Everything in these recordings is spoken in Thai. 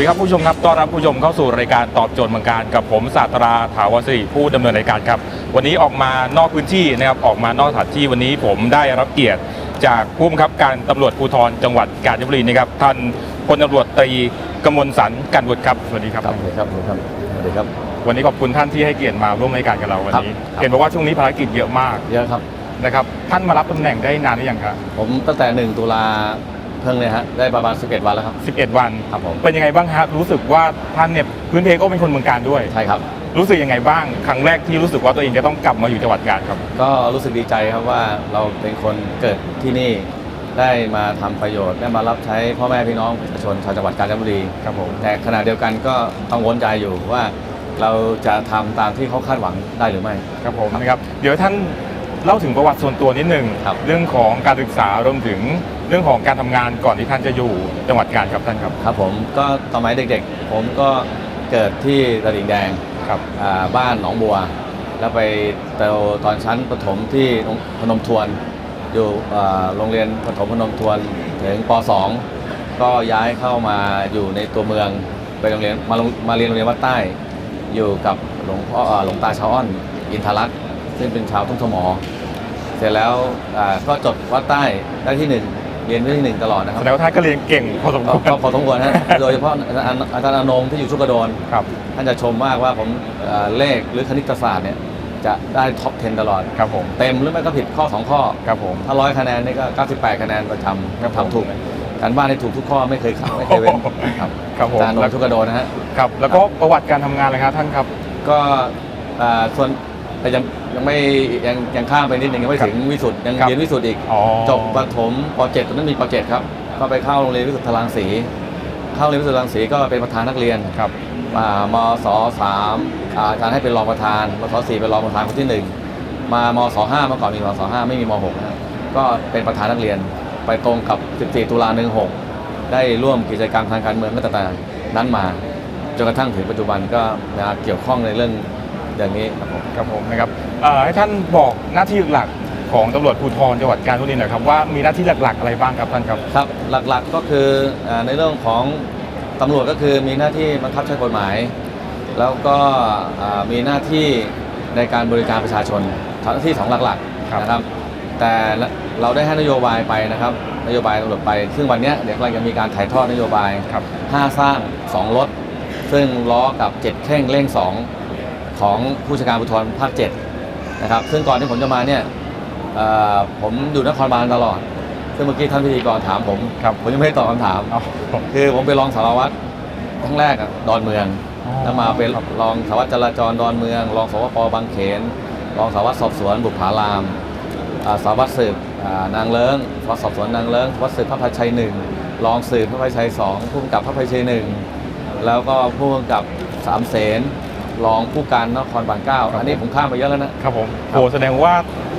สวัสดีครับผู้ชมครับ ต้อนรับผู้ชมเข้าสู่รายการตอบโจทย์เมืองการกับผมศาสตราถาวรศิริผู้ดำเนินรายการครับ วันนี้ออกมานอกพื้นที่นะครับออกมานอกสถานที่วันนี้ผมได้รับเกียรติจากผู้บังคับการตำรวจภูธรจังหวัดกาญจนบุรีนะครับท่านพลตำรวจตรีกมลสันกันบุตรครับสวัสดีครับ ครับสวัสดีครับสวัสดีครับสวัสดีครับวันนี้ขอบคุณท่านที่ให้เกียรติมาร่วมรายการกับเราวันนี้ครับ เห็นบอกว่าช่วงนี้ภารกิจเยอะมากเยอะครับ นะครับท่านมารับตำแหน่งได้นานหรือยังครับผมตั้งแต่ 1 ตุลา เพิ่งเลยฮะได้ประมาณ11วันแล้วครับ 11 วัน ครับผม เป็นยังไงบ้างฮะรู้สึกว่าท่านเนี่ยพื้นเพก็เป็นคนเมืองการด้วย ใช่ครับ รู้สึกยังไงบ้างครั้งแรกที่รู้สึกว่าตัวเองจะต้องกลับมาอยู่จังหวัดกาญครับ ก็รู้สึกดีใจครับว่าเราเป็นคนเกิดที่นี่ได้มาทำประโยชน์ได้มารับใช้พ่อแม่พี่น้องประชาชนชาวจังหวัดกาญจนบุรีครับผมแต่ขณะเดียวกันก็กังวลใจอยู่ว่าเราจะทำตามที่เขาคาดหวังได้หรือไม่ครับผมนะครับเดี๋ยวท่านเล่าถึงประวัติส่วนตัวนิดหนึ่งครับเรื่องของการศึกษารวมถึง เรื่องของการทำงานก่อนที่ท่านจะอยู่จังหวัดกาญครับท่านครับ ครับผมก็สมัยเด็กๆ ผมก็เกิดที่ตลิ่งแดงครับ อ่าบ้านหนองบัว แล้วไปเติบตอนชั้นประถมที่พนมทวน อยู่อ่าโรงเรียนประถมพนมทวนถึงป .2 ก็ย้ายเข้ามาอยู่ในตัวเมืองไปโรงเรียนมาลงมาเรียนโรงเรียนวัดใต้ อยู่กับหลวงพ่ออ่าหลวงตาชาวอ้อนอินทรักษ์ซึ่งเป็นชาวทุ่งสมอ เสร็จแล้วอ่าก็จบวัดใต้ได้ที่หนึ่ง เรียนที่หนึ่งตลอดนะคแสรับดงว่าท่านก็เรียนเก่งพอสมคก็วร ก็พอสมควรนะ โดยเฉพาะอาจารย์อาจารย์อนงที่อยู่ชุกกระโดน ครับ ท่านจะชมมากว่าผมเอ่อเลขหรือคณิตศาสตร์เนี่ยจะได้ท็อป 10 ตลอด ครับผม เต็มหรือไม่ก็ผิดข้อ 2 ข้อ ครับผม ถ้าร้อยคะแนนนี่ก็ 98 คะแนนประจำครับผม ทำถูกการบ้านให้ถูกทุกข้อไม่เคยขาดไม่เคยเว้นครับครับผมอาจารย์นงชุกกระโดนนะฮะ ครับ แล้วก็ประวัติการทำงานเลยครับท่านครับ ก็อ่าส่วน แต่ยังยังไม่ยังยังข้ามไปนิดนึงยังไม่ครับถึงวิสุทธ์ยังครับ เรียนวิสุทธ์อีก อ๋อ จบประถมป .7 ตอนนั้นมีป .7 ครับ ก็ไปเข้าโรงเรียนวิสุทธิ์ทรังสี เข้าโรงเรียนวิสุทธิ์ทรังสีก็เป็นประธานนักเรียนครับ อ่ามศสามอ่าอาจารย์ให้เป็นรองประธานมศสี่เป็นรองประธานคนที่หนึ่งมามศห้าเมื่อก่อนมีมศห้าไม่มีมหกนะก็เป็นประธานนักเรียนไปตรงกับ 14 ตุลา16ได้ร่วมกิจกรรมทางการเมืองตั้งแต่นั้นมา จนกระทั่งถึงปัจจุบันก็นะเกี่ยวข้องในเรื่อง อย่างนี้ครับผมครับผมนะครับเอ่อให้ท่านบอกหน้าที่หลักของตำรวจภูธรจังหวัดกาญจนบุรีหน่อยครับว่ามีหน้าที่หลักๆ อะไรบ้างครับท่านครับครับหลักๆก็คืออาในเรื่องของตำรวจก็คือมีหน้าที่บังคับใช้กฎหมาย แล้วก็อ่ามีหน้าที่ในการบริการประชาชนหน้าที่สองหลักครับๆนะครับ แต่เราได้ให้นโยบายไปนะครับ นโยบายตำรวจไป ซึ่งวันเนี้ยเดี๋ยวกำลังจะมีการถ่ายทอดนโยบายครับ5สร้าง 2 รถ ซึ่งล้อกับ 7เคร่งเร่ง 2 ของผู้จัดการภูธรภาค7นะครับซึ่งก่อนที่ผมจะมาเนี่ยเอ่อผมอยู่นครบาลตลอด ซึ่งเมื่อกี้ท่านพิธีกรถามผมครับผมยังไม่ได้ตอบคำถามเอาคือผมไปรองสารวัตรทั้งแรกอะดอนเมืองอ๋อแล้วมาเป็นรองสารวัตรจราจรดอนเมือง รองสวปบางเขน รองสารวัตรสอบสวนบุพารามอ่าสารวัตรสืบอ่านางเลิ้งสารวัตรสอบสวนนางเลิ้งสารวัตรสืบพระพายชัยหนึ่งรองสืบพระพายชัยสองผู้กำกับพระพายชัยหนึ่งแล้วก็ผู้กำกับสามเสน รองผู้การนครบาลเก้าอันนี้ผมข้ามไปเยอะแล้วนะ ครับผมครับโหแสดงว่า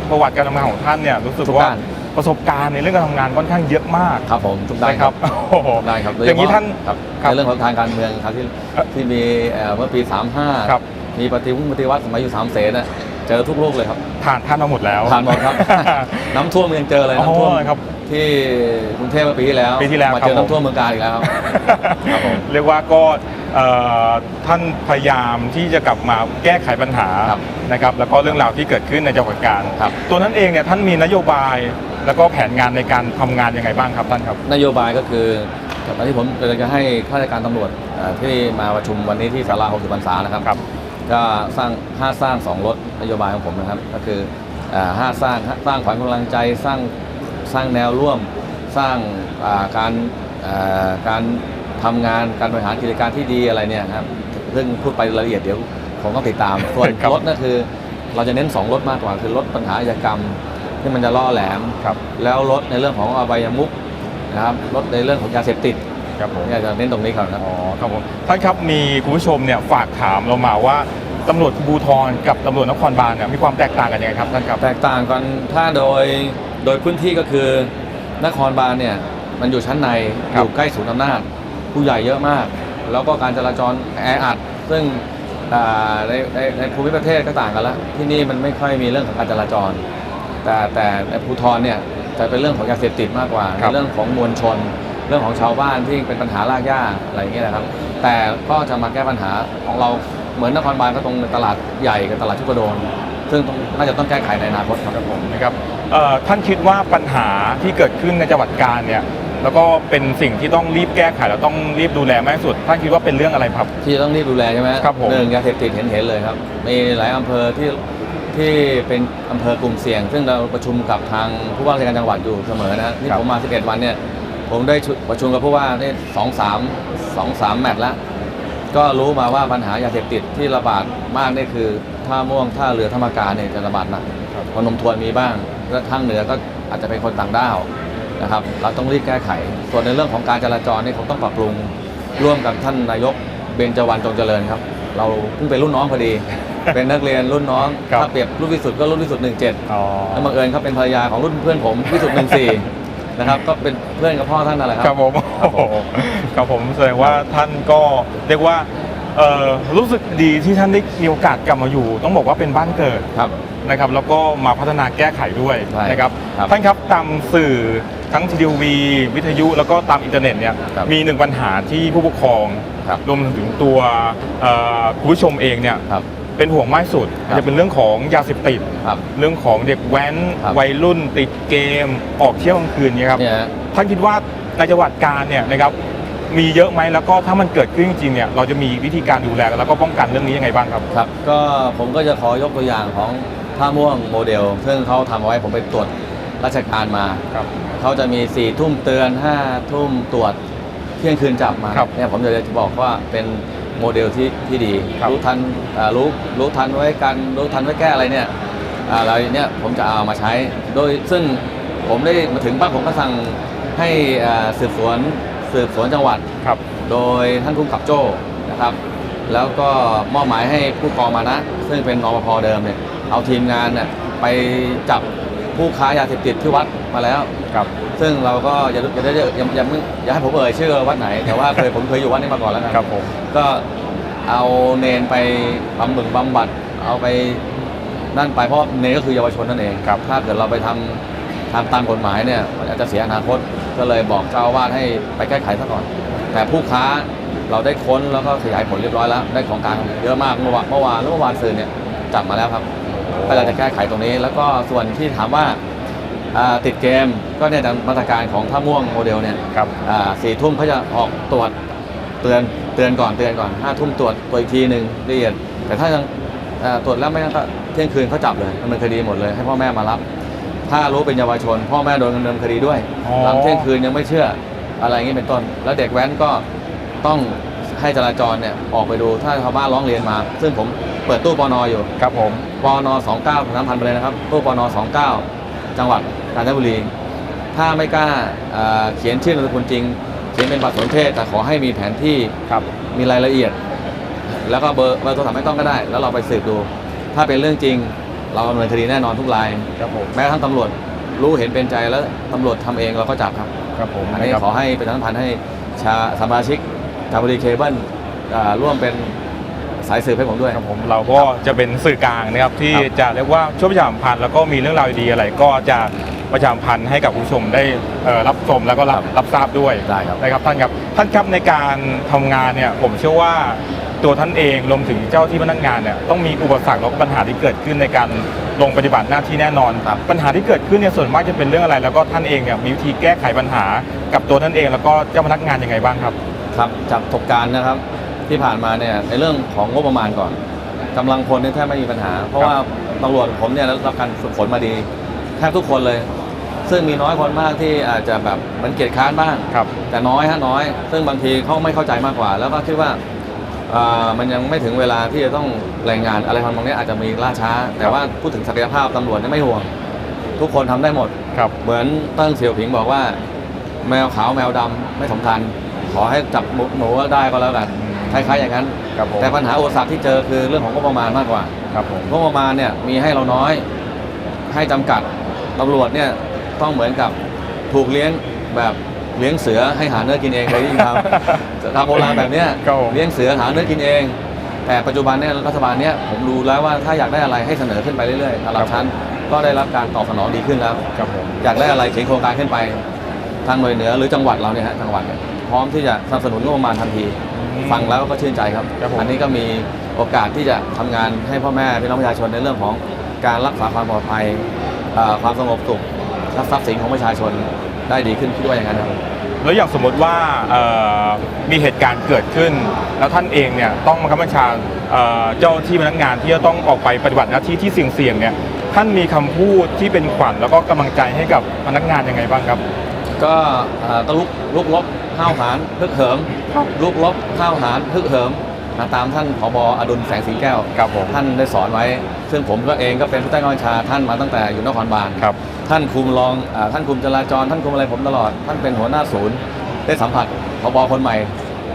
ประวัติการทำงานของท่านเนี่ยรู้สึกทุกว่าด้านประสบการณ์ในเรื่องการทำงานค่อนข้างเยอะมากครับผมทุกด้านนะครับโอ้โหได้ครับโดอย่างนี้เฉพะท่านครับครับในเรื่องของทางการเมืองครับที่เอ่อที่มีเอ่อเมื่อปี 35ครับมีปฏิวัติปฏิวัติสมัยอยู่สามเสนน่ะเจอทุกลูกเลยครับผ่านท่านมาหมดแล้วผ่านหมดครับ น้ำท่วมยังเจอเลยอ๋อน้ำท่วมครับที่กรุงเทพเมื่อปีที่แล้วปีที่แล้วมาครับเจอผมน้ำท่วมเมืองการอีกแล้วครับครับผมเรียกว่าก็ เอ่อท่านพยายามที่จะกลับมาแก้ไขปัญหาครับนะครับแล้วก็เรื่องราวที่เกิดขึ้นในจังหวัดกาญครับ ตัวนั้นเองเนี่ยท่านมีนโยบายแล้วก็แผนงานในการทำงานยังไงบ้างครับท่านครับ นโยบายก็คือตอนที่ผมกำลังจะให้ข้าราชการตำรวจเอ่อที่มาประชุมวันนี้ที่ศาลา60พรรษานะครับ ครับ ก็สร้างห้าสร้างสองรถนโยบายของผมนะครับ ก็คืออ่าห้าสร้างสร้างขวัญกำลังใจสร้างสร้างแนวร่วม สร้างอ่าการอ่าการ ทำงานการบริหารกิจการที่ดีอะไรเนี่ยครับซึ่งพูดไปรายละเอียดเดี๋ยวคงต้องติดตามส่วนครับ รถนั่นคือ เราจะเน้นสองรถมากกว่าคือลดปัญหาอาชญากรรม ที่มันจะล่อแหลม ครับแล้วลดในเรื่องของอบายมุกนะครับลดในเรื่องของยาเสพติดครับผม เนี่ยจะเน้นตรงนี้ครับนะอ๋อครับผมท่านครับมีคุณผู้ชมเนี่ยฝากถามเรามาว่าตำรวจภูธรกับตำรวจนครบาลเนี่ยมีความแตกต่างกันยังไงครับท่านครับ แตกต่างกันถ้าโดยโดยพื้นที่ก็คือนครบาลเนี่ยมันอยู่ชั้นใน ครัอบยู่ใกล้ศูนย์อำนาจ ผู้ใหญ่เยอะมาก แล้วก็การจราจรแออัด ซึ่งอ่าในในในภูมิประเทศก็ต่างกันแล้วที่นี่มันไม่ค่อยมีเรื่องของการจราจร แต่แต่ในภูทรเนี่ยจะเป็นเรื่องของยาเสพติดมากกว่าครับในเรื่องของมวลชนในรื่องของชาวบ้านที่เป็นปัญหารากหญ้าอะไรอย่างเงี้ยนะครับ แต่ก็จะมาแก้ปัญหาของเราเหมือนนครบาลก็ตรงตลาดใหญ่กับตลาดชุกโดนซึ่งต้องน่าจะต้องแก้ไขในอนาคตครับครับผมนะครับเอ่อท่านคิดว่าปัญหาที่เกิดขึ้นในจังหวัดกาญเนี่ย แล้วก็เป็นสิ่งที่ต้องรีบแก้ไขแล้วต้องรีบดูแลมากที่สุดท่านคิดว่าเป็นเรื่องอะไรครับ ที่ต้องรีบดูแลใช่ไหมครับผม หนึ่งยาเสพติดเห็นเห็นเลยครับ มีหลายอำเภอที่ที่เป็นอำเภอกลุ่มเสี่ยง ซึ่งเราประชุมกับทางผู้ว่าราชการจังหวัดอยู่เสมอนะที่ครับ ผมมา 11 วันเนี่ย ผมได้ชุประชุมกับผู้ว่าได้สองสามสองสามแมตช์แล้วก็รู้มาว่าปัญหายาเสพติดที่ระบาดมากนี่คือท่าม่วงท่าเรือธรรมกาเนี่ยจะระบาดหนัก พนมทวนมีบ้างแล้วทางเหนือก็อาจจะเป็นคนต่างด้าว นะครับเราต้องรีบแก้ไข ส่วนในเรื่องของการจราจรนี่คงต้องปรับปรุงร่วมกับท่านนายกเบญจวรรณจงเจริญครับ เราเพิ่งเป็นรุ่นน้องพอดี เป็นนักเรียนรุ่นน้องครับ ถ้าเปรียบรุ่นวิสุทธ์ก็รุ่นวิสุทธ์หนึ่งเจ็ดอ๋อ แล้วบังเอิญเขาเป็นภรรยาของรุ่นเพื่อนผมวิสุทธ์หนึ่งสี่นะครับก็เป็นเพื่อนกับพ่อท่านนั่นแหละครับครับผมครับผมโอ้โหครับผมแสดงว่าท่านก็เรียกว่าเอ่อรู้สึกดีที่ท่านได้มีโอกาสกลับมาอยู่ ต้องบอกว่าเป็นบ้านเกิด ครับ นะครับแล้วก็มาพัฒนาแก้ไขด้วยใช่นะครับครับท่านครับตามสื่อทั้งทีวีวิทยุแล้วก็ตามอินเทอร์เน็ตเนี่ยครับมีหนึ่งปัญหาที่ผู้ปกครองครับ รวมถึงตัวเอ่อคุณผู้ชมเองเนี่ยครับ เป็นห่วงมากที่สุดครับ จะเป็นเรื่องของยาเสพติด ครับ เรื่องของเด็กแว้น ครับ วัยรุ่น ติดเกม ออกเที่ยวกลางคืนเนี่ยครับ เนี่ยฮะ ท่านคิดว่าในจังหวัดกาญเนี่ยนะครับมีเยอะไหมแล้วก็ถ้ามันเกิดขึ้นจริงๆเนี่ยเราจะมีวิธีการดูแลแล้วก็ป้องกันเรื่องนี้ยังไงบ้างครับ ครับก็ผมก็จะขอยกตัวอย่างของ ท่าม่วงโมเดล ซึ่งเขาทำเอาไว้ผมไปตรวจราชการมา ครับ เขาจะมี4ี่ทุ่มเตือน5้าทุ่มตรวจเที่ยงคืนจับมาครับเนี่ยผมจะจะบอกว่าเป็นโมเดลที่ที่ดีครับรู้ทันอ่ารู้รู้ทันไว้กันรู้ทันไว้แก้อะไรเนี่ยอ่าอะไรเนี่ยผมจะเอามาใช้ โดยซึ่งผมได้มาถึงปั๊บผมก็สั่งให้อ่าสืบสวนสืบสวนจังหวัด ครับ โดยท่านผู้กำกับโจ้นะครับ แล้วก็มอบหมายให้ผู้กองมานะ ซึ่งเป็นนปภเดิมเนี่ย เอาทีมงานเนี่ยไปจับผู้ค้ายาเสพติดที่วัดมาแล้ว ครับ ซึ่งเราก็อย่าอย่าอย่าอย่าอย่าอย่าให้ผมเอ่ยชื่อวัดไหน แต่ว่าเคยผมเคยอยู่วัดนี้มาก่อนแล้วนะครับผม ก็เอาเนนไปบำบึงบำบัด เอาไปนั่นไปเพราะเนนก็คือเยาวชนนั่นเองครับ ถ้าเกิดเราไปทำทำตามกฎหมายเนี่ยมันอาจจะเสียอนาคตก็เลยบอกเจ้าอาวาสให้ไปแก้ไขซะก่อน แต่ผู้ค้าเราได้ค้นแล้วก็ขยายผลเรียบร้อยแล้วได้ของกลางเยอะมากเมื่อวานเมื่อวานแล้วเมื่อวานซืนเนี่ยจับมาแล้วครับ ก็เราจะแก้ไขตรงนี้ แล้วก็ส่วนที่ถามว่าอ่าติดเกมก็เนี่ยตามมาตรการของท่าม่วงโมเดลเนี่ยครับอ่าสี่ทุ่มเขาจะออกตรวจเตือนเตือนก่อนเตือนก่อนห้าทุ่มตรวจตรวจอีกทีหนึ่งละเอียด แต่ถ้ายังอ่าตรวจแล้วไม่งั้นก็เที่ยงคืนเขาจับเลยดำเนินคดีหมดเลยให้พ่อแม่มารับ ถ้ารู้เป็นเยาวชน พ่อแม่โดนดำเนินคดีด้วยอ๋อหลังเที่ยงคืนยังไม่เชื่ออะไรอย่างนี้เป็นต้น แล้วเด็กแว้นก็ต้องให้จราจรเนี่ยออกไปดูถ้าชาวบ้านร้องเรียนมา ซึ่งผมเปิดตู้ปอนออยู่ครับผมปอน29น้ำพันไปเลยนะครับ ตู้ปอน29 จังหวัดกาญจนบุรี ถ้าไม่กล้าเอ่อเขียนชื่อนามสกุลจริง เขียนเป็นบัตรสนเทศ แต่ขอให้มีแผนที่ครับมีรายละเอียด แล้วก็เบอร์เบอร์โทรศัพท์ไม่ต้องก็ได้ แล้วเราไปสืบดู ถ้าเป็นเรื่องจริง เราดำเนินคดีแน่นอนทุกราย ครับผมแม้กระทั่งตำรวจรู้เห็นเป็นใจแล้วตำรวจทำเองเราก็จับครับ ครับผมอันนี้ะครับขอให้เป็นทั้งพันธ์ให้ชาสมาชิกจามบุรีเคเบิลอ่าร่วมเป็น สายสืบให้ผมด้วยครับผมเราก็จะเป็นสื่อกลางนะครับที่ครับจะเรียกว่าช่วยประชาสัมพันธ์แล้วก็มีเรื่องราวดีๆอะไรก็จะประชาสัมพันธ์ให้กับผู้ชมได้เอ่อรับชมแล้วก็รับรับทราบด้วยได้ครับนะครับท่านครับท่านครับในการทำงานเนี่ยผมเชื่อว่าตัวท่านเองรวมถึงเจ้าที่พนักงานเนี่ยต้องมีอุปสรรคแล้วก็ปัญหาที่เกิดขึ้นในการลงปฏิบัติหน้าที่แน่นอนครับปัญหาที่เกิดขึ้นเนี่ยส่วนมากจะเป็นเรื่องอะไร แล้วก็ท่านเองเนี่ยมีวิธีแก้ไขปัญหากับตัวท่านเอง แล้วก็เจ้าพนักงานยังไงบ้างครับครับจากประสบการณ์นะครับ ที่ผ่านมาเนี่ยในเรื่องของงบประมาณก่อนกำลังคนเนี่ยแทบไม่มีปัญหา เพราะว่าตำรวจผมเนี่ยได้รับการฝึกฝนมาดีแทบทุกคนเลย ซึ่งมีน้อยคนมากที่อาจจะแบบเหมันเกียจค้านบ้าง ครับ แต่น้อยฮะน้อย ซึ่งบางทีเขาไม่เข้าใจมากกว่า แล้วก็คิดว่าอ่ามันยังไม่ถึงเวลาที่จะต้องรายงานอะไรทำนองนี้อาจจะมีล่าช้า แต่ว่าพูดถึงศักยภาพตำรวจเนี่ยไม่ห่วง ทุกคนทำได้หมด ครับ เหมือนเติ้งเสี่ยวผิงบอกว่า แมวขาวแมวดำไม่สำคัญ ขอให้จับหมูหนูได้ก็แล้วกัน คล้ายๆอย่างนั้น ครับผมแต่ปัญหาอุปสรรคที่เจอคือเรื่องของงบประมาณมากกว่า ครับผมงบประมาณเนี่ยมีให้เราน้อยให้จำกัดตำรวจเนี่ยต้องเหมือนกับถูกเลี้ยงแบบเลี้ยงเสือให้หาเนื้อกินเองเคยได้ยินครับทำโบราณแบบเนี้ยครับผม เลี้ยงเสือหาเนื้อกินเอง แต่ปัจจุบันเนี่ยรัฐบาลเนี่ยผมดูแล้วว่าถ้าอยากได้อะไรให้เสนอขึ้นไปเรื่อยๆระดับชั้นก็ได้รับการตอบสนองดีขึ้นแล้ว ครับผม อยากได้อะไรเขียนโครงการขึ้นไป ทางหน่วยเหนือหรือจังหวัดเราเนี่ยฮะจังหวัดเนี่ยพร้อมที่จะสนับสนุนงบประมาณทันที ฟังแล้วก็ชื่นใจครับ ครับผม อันนี้ก็มีโอกาสที่จะทำงานให้พ่อแม่พี่น้องประชาชนในเรื่องของการรักษาความปลอดภัยเอ่อความสงบสุขและทรัพย์สินของประชาชนได้ดีขึ้นคิดว่าอย่างนั้นครับ แล้วอย่างสมมติว่าเอ่อมีเหตุการณ์เกิดขึ้น แล้วท่านเองเนี่ยต้องบังคับบัญชาเอ่อเจ้าที่พนักงานที่จะต้องออกไปปฏิบัติหน้าที่ที่เสี่ยงๆเนี่ยท่านมีคำพูดที่เป็นขวัญแล้วก็กำลังใจให้กับพนักงานยังไงบ้างครับ ก็เอ่อต้องลุกลุกลบห้าวหาญพึกเหิมลุกลบห้าวหาญพึกเหิมนะตามท่านผบอดุลแสงสีแก้วครับผม ท่านได้สอนไว้ ซึ่งผมก็เองก็เป็นผู้ใต้บังคับบัญชาท่านมาตั้งแต่อยู่นครบาล ครับ ท่านคุมรองอาท่านคุมจราจร ท่านคุมอะไรผมตลอด ท่านเป็นหัวหน้าศูนย์ ได้สัมผัสผบคนใหม่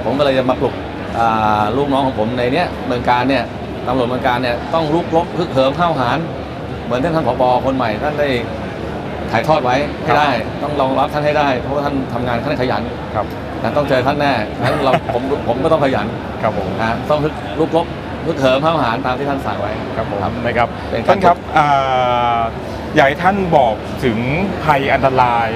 ผมก็เลยจะมาปลุกอ่าลูกน้องของผมในเนี้ยเมืองการเนี่ยตำรวจเมืองการเนี่ยต้องลุกลบพึกเหิมห้าวหาญเหมือนที่ท่านผบคนใหม่ท่านได้ ถ่ายทอดไว้ให้ได้ ต้องรองรับท่านให้ได้ เพราะว่าท่านทำงานท่านขยันครับนะต้องเจอท่านแน่งั้นเราผมผมก็ต้องขยันครับผมนะต้องฮึกลุกลบพึกเหิมห้าวหาญตามที่ท่านสั่งไว้ครับผมนะครับเป็นท่านครับอ่าอยากให้ท่านบอกถึงภัยอันตราย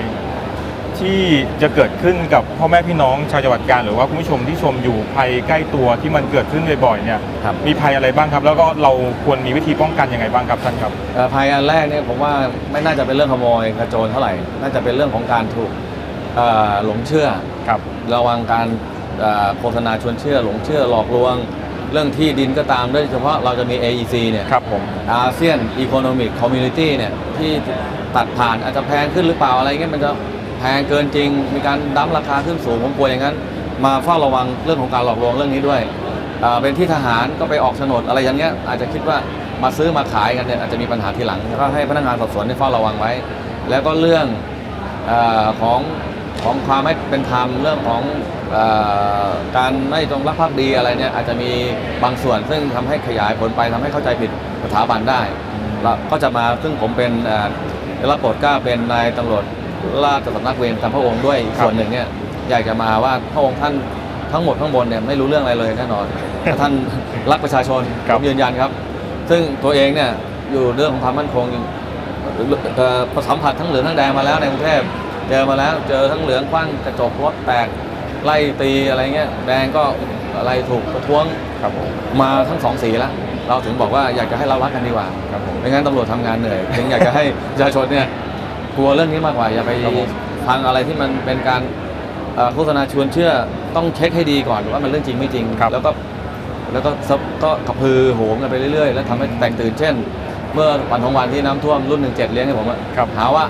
ที่จะเกิดขึ้นกับพ่อแม่พี่น้องชาวจังหวัดกาญหรือว่าคุณผู้ชมที่ชมอยู่ภัยใกล้ตัวที่มันเกิดขึ้นบ่อยๆเนี่ยครับ มีภัยอะไรบ้างครับ แล้วก็เราควรมีวิธีป้องกันยังไงบ้างครับท่านครับ เอ่อภัยอันแรกเนี่ยผมว่าไม่น่าจะเป็นเรื่องขโมยกระโจนเท่าไหร่ น่าจะเป็นเรื่องของการถูกเอ่อหลงเชื่อ ครับ ระวังการเอ่อโฆษณาชวนเชื่อ หลงเชื่อหลอกลวง เรื่องที่ดินก็ตามโดยเฉพาะเราจะมี AEC เนี่ยครับผม อาเซียนอีโคโนมิกคอมมูนิตี้เนี่ยที่ตัดผ่านอาจจะแพงขึ้นหรือเปล่าอะไรเงี้ยมันจะ แพงเกินจริง มีการดั้มราคาขึ้นสูงผมกลัวอย่างนั้น มาเฝ้าระวังเรื่องของการหลอกลวงเรื่องนี้ด้วยเป็นที่ทหารก็ไปออกโฉนดอะไรอย่างเงี้ยอาจจะคิดว่ามาซื้อมาขายกันเนี่ยอาจจะมีปัญหาทีหลังก็ให้พนักงานสอบสวนได้เฝ้าระวังไว้ แล้วก็เรื่องอของของความไม่เป็นธรรมเรื่องของอการไม่จงรักภักดีอะไรเนี่ยอาจจะมีบางส่วนซึ่งทำให้ขยายผลไปทำให้เข้าใจผิดสถาบันได้แล้วก็จะมาซึ่งผมเป็นได้รับโปรดกล้าเป็นนายตำรวจ ราชสำนักเวรตามพระองค์ด้วยอีกครับส่วนหนึ่งเนี่ยอยากจะมาว่าพระองค์ท่านทั้งหมดทั้งบนเนี่ยไม่รู้เรื่องอะไรเลยแน่นอนแต่ท่านรักประชาชนครัผบมยืนยันครับ ซึ่งตัวเองเนี่ยอยู่เรื่องของความมั่นคงเอ่อสัมผัสทั้งเหลืองทั้งแดงมาแล้วในกรุงเทพเจอมาแล้วเจอทั้งเหลืองคว้างกระจกรถแตกไล่ตีอะไรเงี้ยแดงก็อะไรถูกประท้วงครับผมมาทั้งสองสีแล้วเราถึงบอกว่าอยากจะให้เรารักกันดีกว่าครับผมไม่งั้นตำรวจทำงานเหนื่อยถึงอยากจะให้ประชาชนเนี่ย กลัวเรื่องนี้มากกว่าอย่าไปครับผม ฟังอะไรที่มันเป็นการเอ่อโฆษณาชวนเชื่อต้องเช็คให้ดีก่อนว่ามันเรื่องจริงไม่จริง ครับแล้วก็แล้วก็ซับก็กระพือโหมกันไปเรื่อยๆ แล้วทำให้แตกตื่นเช่น เมื่อวันของวันที่น้ำท่วมรุ่นหนึ่งเจ็ดเลี้ยงให้ผมอะครับ หาว่า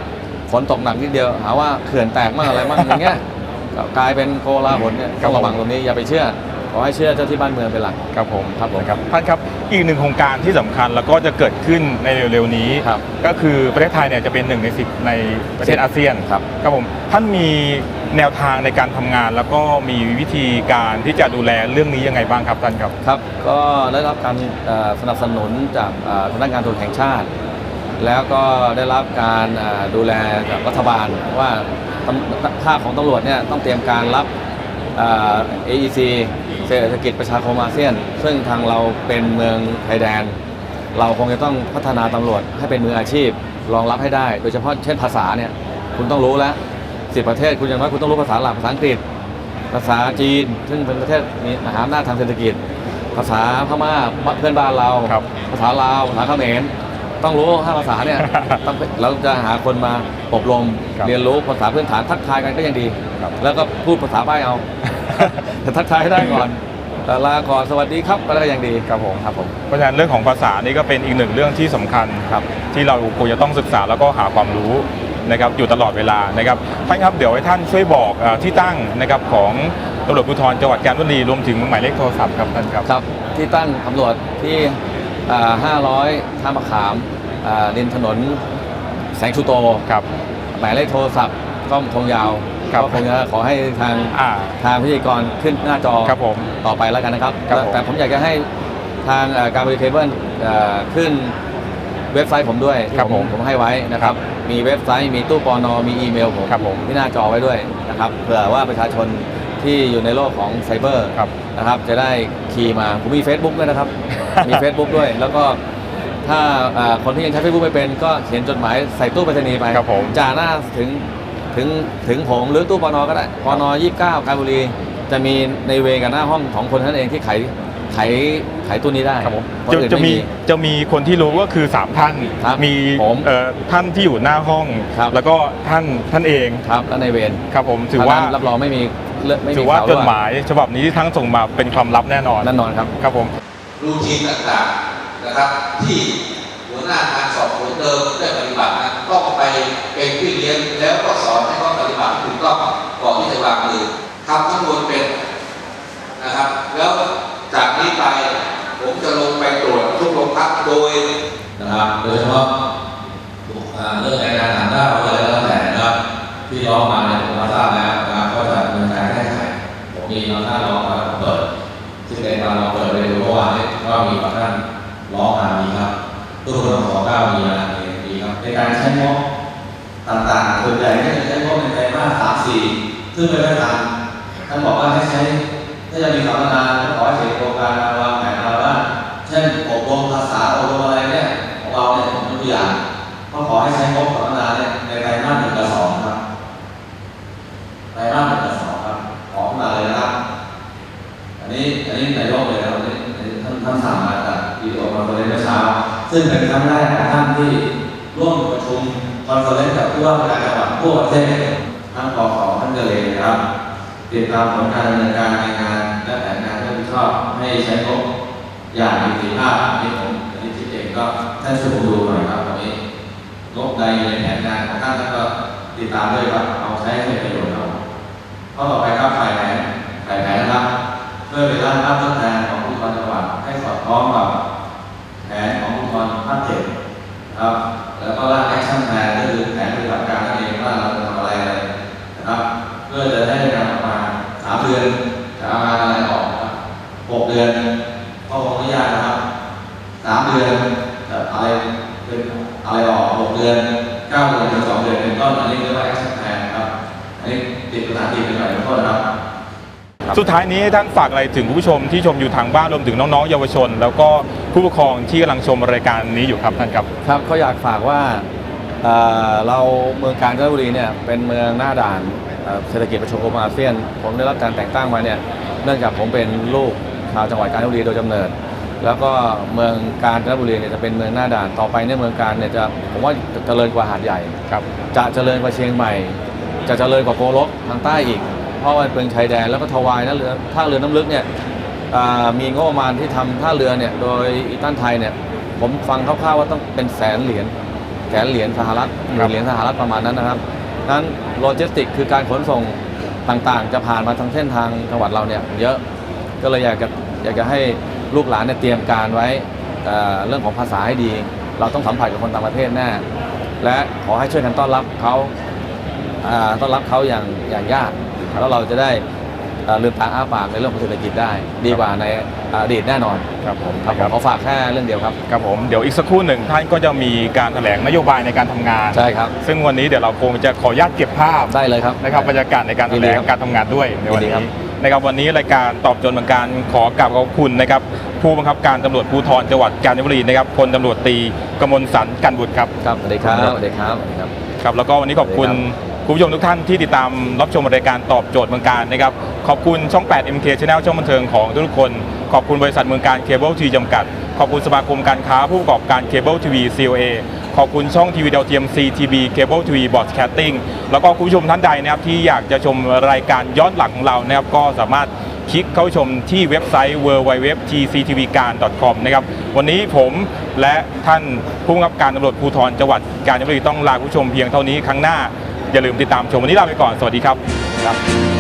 ฝนตกหนักนิดเดียว หาว่าเขื่อนแตกมั่งอะไรมั่งอย่างเงี้ยก็กลายเป็นโกลาหลเนี่ยครัต้บองระวังตรงนี้อย่าไปเชื่อ ขอให้เชื่อเจ้าที่บ้านเมืองเป็นหลัก ครับผมครับผมนะครับท่านครับอีกหนึ่งโครงการที่สำคัญแล้วก็จะเกิดขึ้นในเร็วๆนี้ ครับก็คือประเทศไทยเนี่ยจะเป็นหนึ่งในสิบในประเทศอาเซียนครับ ครับผมท่านมีแนวทางในการทำงาน แล้วก็มีวิธีการที่จะดูแลเรื่องนี้ยังไงบ้างครับท่านครับ ครับ ก็ได้รับการเอ่อสนับสนุนจากเอ่อพนักงานตำรวจแห่งชาติ แล้วก็ได้รับการเอ่อดูแลจากรัฐบาลว่าตำภาคของตำรวจเนี่ยต้องเตรียมการรับเอ่อ AEC เศรษฐกิจประชาคมอาเซียน ซึ่งทางเราเป็นเมืองไทยแดน เราคงจะต้องพัฒนาตำรวจให้เป็นมืออาชีพ รองรับให้ได้ โดยเฉพาะเช่นภาษาเนี่ยคุณต้องรู้แล้วสิบประเทศคุณอย่างน้อยคุณต้องรู้ภาษาหลักภาษาอังกฤษ ภาษาจีน ซึ่งเป็นประเทศมีมหาอำนาจทางเศรษฐกิจ ภาษาพม่าเพื่อนบ้านเรา ครับ ภาษาลาวภาษาเขมรต้องรู้ห้าภาษาเนี่ยต้องเราจะหาคนมาอบรม ครับเรียนรู้ภาษาพื้นฐานทักทายกันก็ยังดี ครับ แล้วก็พูดภาษาใบ้เอาแต่ ทักทายให้ได้ก่อนแต่ลาก่อนสวัสดีครับก็ได้ยังดีครับผมครับผมเพราะฉะนั้นเรื่องของภาษานี่ก็เป็นอีกหนึ่งเรื่องที่สำคัญครับที่เราควรจะต้องศึกษาแล้วก็หาความรู้นะครับอยู่ตลอดเวลานะครับท่านครับเดี๋ยวให้ท่านช่วยบอกเอ่อที่ตั้งนะครับของตำรวจภูธรจังหวัดกาญจนบุรีรวมถึงหมายเลขโทรศัพท์ครับท่านครับครับ ที่ตั้งตำรวจที่อ่า500ท่ามะขามอ่าดินถนนแสงชูโตครับหมายเลขโทรศัพท์ก็คงยาว ครับก็คงจะขอให้ทางอ่าทางพิธีกรขึ้นหน้าจอครับผมต่อไปแล้วกันนะครับ ครับแต่ผม แต่ผมอยากจะให้ทางเอ่อการบริเทเบิลเอ่อขึ้นเว็บไซต์ผมด้วยที่ครับผมผมให้ไว้นะครับ มีเว็บไซต์มีตู้ปอนอมีอีเมลผมครับผมที่หน้าจอไว้ด้วยนะครับเผื่อว่าประชาชนที่อยู่ในโลกของไซเบอร์ครับนะครับ จะได้คีย์มาผมมี Facebook ด้วยนะครับ มี Facebook ด้วย แล้วก็ถ้าเอ่อคนที่ยังใช้ Facebook ไม่เป็น ก็เขียนจดหมายใส่ตู้ไปรษณีย์ไปครับผม จ่าหน้าถึง ถึงถึงถึงผมหรือตู้ปอนอก็ได้ปอนอยี่สิบเก้าการบุรี จะมีในเวกับหน้าห้องของคนท่านเองที่ไขไขไขตู้นี้ได้ครับผมคนจะอื่นจะไมีจะมีคนที่รู้ก็คือ3ท่านครับมีผมเอ่อท่านที่อยู่หน้าห้องครับแล้วก็ท่านท่านเองครับและในเวรครับผมถือว่าท่นนั้นรับรองไม่มีเลือกไม่มีถือว่าข่จดหมายฉบับนี้ที่ทั้งส่งมาเป็นความลับแน่นอนแน่นอนครับครับผมรูทีนต่างๆนะครับที่หัวหน้างานสอบสวน เดิมได้ปฏิบัตินั้นต้องไปเป็นพี่เลี้ยงแล้วก็สอนให้เขาปฏิบัติถูกต้องก่อนที่จะวางมือทำทั้งหมดเป็นนะครับ แล้วจากนี้ไปผมจะลงไปตรวจทุกโรงพักโดยนะครับโดยเฉพาะเรื่องรายงานต่างด้าวอะไรก็แล้วแต่นะครับที่ร้องมาเนี่ยผมรับทราบแล้วนะครับก็จะดำเนินการแก้ไขผมมีมาท่านร้องมาเปิดซึ่งในการเราเปิดไปดูเมื่อวานนี้ก็มีบางท่านร้องมามีครับตู้คนของเก้ามีมามีครับใน การใช้งบต่างๆส่วนใหญ่ก็จะใช้งบในไตรมาสสามสี่ซึ่งไม่ได้ทำท่านบอกว่าให้ใช้ถ้าจะมีสัมมนาก็ขอให้เสร็จโครงการมาวางแผนมาว่า เช่นอบรมภาษาอบรมอะไรเนี่ยของเราเนี่ยผมยกตัวอย่างก็ขอให้ใช้งบสัมมนาเนี่ยในไตรมาสหนึ่งกับสองครับไตรมาสหนึ่งกับสองครับขอขึ้นมาเลยนะครับ อันนี้อันนี้นายกเลยนะครับท่านท่านสั่งมาจากวิดีโอคอนเฟอเรนเมื่อเช้า ซึ่งเป็นครั้งแรกของท่านที่ ร่วมประชุมคอนเฟอเรนซ์กับผู้ว่าราชการจังหวัดทั่วประเทศทั้งปขท่านเจริญนะครับ ติดตามผลการดำเนินการในงาน และแผนงานที่รับผิดชอบให้ใช้งบอย่างมีประสิทธิภาพอันนี้ผมอันนี้คิดเองก็ท่านช่วยผมดูหน่อยครับตรงนี้งบใดในแผนงานของท่านท่านก็ติดตามด้วยครับเอาใช้ให้เป็นประโยชน์ครับข้อต่อไปครับฝ่ายแผนฝ่ายแผนนะครับเพื่อเป็นร่างภาพทดแทนของผู้กรจังหวัดให้สอดคล้องกับแผนของผู้กรภาคเจ็ดครับ อะไรออกหกเดือนเก้าเดือนถึงสองเดือนเป็นต้นอันนี้เรียกว่าแอคชั่นแผนครับอันนี้ติดภาษาอังกฤษเป็นหน่อยเป็นต้นนะครับ สุดท้ายนี้ให้ท่านฝากอะไรถึงคุณผู้ชมที่ชมอยู่ทางบ้านรวมถึงน้องๆเยาวชน แล้วก็ผู้ปกครองที่กำลังชมรายการนี้อยู่ครับท่านครับ ครับเขาอยากฝากว่าเอ่อเราเมืองกาญจนบุรีเนี่ยเป็นเมืองหน้าด่านเอ่อเศรษฐกิจประชาคมอาเซียน ผมได้รับการแต่งตั้งมาเนี่ยเนื่องจากผมเป็นลูกชาวจังหวัดกาญจนบุรีโดยกำเนิด แล้วก็เมืองกาญจนบุรีเนี่ยจะเป็นเมืองหน้าด่านต่อไปเนี่ยเมืองการเนี่ยจะผมว่าจะเจริญกว่าหาดใหญ่ ครับจะเจริญกว่าเชียงใหม่ จะเจริญกว่าโกลกทางใต้อีก เพราะว่าเป็นชายแดนแล้วก็ทวายนะเรือท่าเรือน้ำลึกเนี่ยอ่ามีงบประมาณที่ทำท่าเรือเนี่ยโดยอีตันไทยเนี่ยผมฟังคร่าวๆว่าต้องเป็นแสนเหรียญแสนเหรียญสหรัฐหมื่นเหรียญสหรัฐประมาณนั้นนะครับนั้นโลจิสติกคือการขนส่งต่างๆ จะผ่านมาทางเส้นทางจังหวัดเราเนี่ยเยอะก็เลยอยากจะอยากจะให้ ลูกหลานเนี่ยเตรียมการไว้เอ่อเรื่องของภาษาให้ดี เราต้องสัมผัสกับคนต่างประเทศแน่และขอให้ช่วยกันต้อนรับเขาอ่าต้อนรับเขาอย่างอย่างยากแล้วเราจะได้เอ่อลืมตาอ้าปากในเรื่องของเศรษฐกิจได้ ดีกว่าในอดีตแน่นอนครับผมครับผมขอฝากแค่เรื่องเดียวครับครับผมเดี๋ยวอีกสักครู่หนึ่งท่านก็จะมีการแถลงนโยบายในการทำงาน ใช่ครับ ซึ่งวันนี้เดี๋ยวเราคงจะขออนุญาตเก็บภาพได้เลยครับ นะครับบรรยากาศในการแถยินลดีงครับการทำงานด้วยในวันยินดีครันี้บ นะครับวันนี้รายการตอบโจทย์เหมือนกันขอกราบขอบคุณนะครับผู้บังคับการตำรวจภูธรจังหวัดกาญจนบุรีนะครับพลตำรวจตรีกมลสันกันบุตรครับครับสวัสดีครับสวัสดีครับสวัสดีครับ ครับแล้วก็วันนี้ขอบคุณสวัสดีครัคุณผู้ชมทุกท่านที่ติดตามรับชมรายการตอบโจทย์เมืองการนะครับขอบคุณช่อง 8 MK Channel ช่องบันเทิงของทุกๆคน ขอบคุณบริษัทเมืองการเคเบิลทีจำกัด ขอบคุณสมาคมการค้าผู้ประกอบการเคเบิลทีวี COA ขอบคุณช่องทีวีดาวเทียม CTV เคเบิลทีวีบอดแคสติ้งแล้วก็คุณผู้ชมท่านใดนะครับที่อยากจะชมรายการย้อนหลังของเรานะครับก็สามารถคลิกเข้าชมที่เว็บไซต์ www.tctvgar.com นะครับวันนี้ผมและท่านผู้กำกับการตำรวจภูธรจังหวัดกาญจนบุรีต้องลาผู้ชมเพียงเท่านี้ครั้งหน้าอย่าลืมติดตามชมวันนี้ลาไปก่อนสวัสดีครับครับ